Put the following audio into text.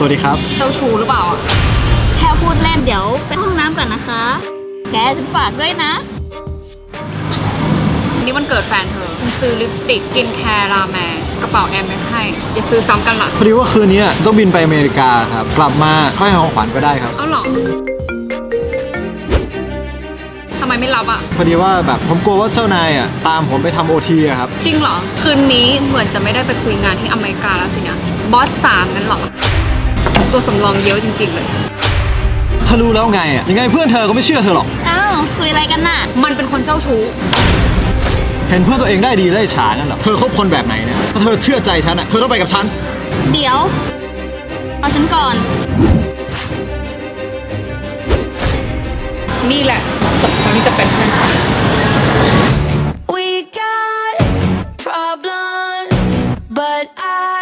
สวัสดีครับ เจ้าชู้หรือเปล่าอะแค่พูดเล่นเดี๋ยวไปห้องน้ำก่อนนะคะ แกฉันฝากด้วยนะนี่วันเกิดแฟนเธอคุณซื้อลิปสติกกินแคร์ราแมร์กระเป๋าแอมเมสให้อย่าซื้อซ้ำกันล่ะพอดีว่าคืนนี้ต้องบินไปอเมริกาครับ กลับมาค่อยให้ของขวัญก็ได้ครับ เอาเหรอทำไมไม่รับอะ พอดีว่าแบบผมกลัวว่าเจ้านายอะตามผมไปทำโอทีอะครับ จริงเหรอ คืนนี้เหมือนจะไม่ได้ไปคุยงานที่อเมริกาแล้วสินะ บอสสามกันเหรอ ตัวสำรองเยอะจริง ๆ เลย ถ้ารู้แล้วไงอะ ยังไงเพื่อนเธอก็ไม่เชื่อเธอหรอก อ้าวคุยอะไรกันน่ะ มันเป็นคนเจ้าชู้ เห็นเพื่อนตัวเองได้ดีได้ฉานั่นเหรอ เธอคบคนแบบไหนเนี่ยถ้าเธอเชื่อใจฉันอะ เธอต้องไปกับฉัน เดี๋ยว เอาฉันก่อน นี่แหละสมควรที่จะเป็นเพื่อนฉัน We got problems, but I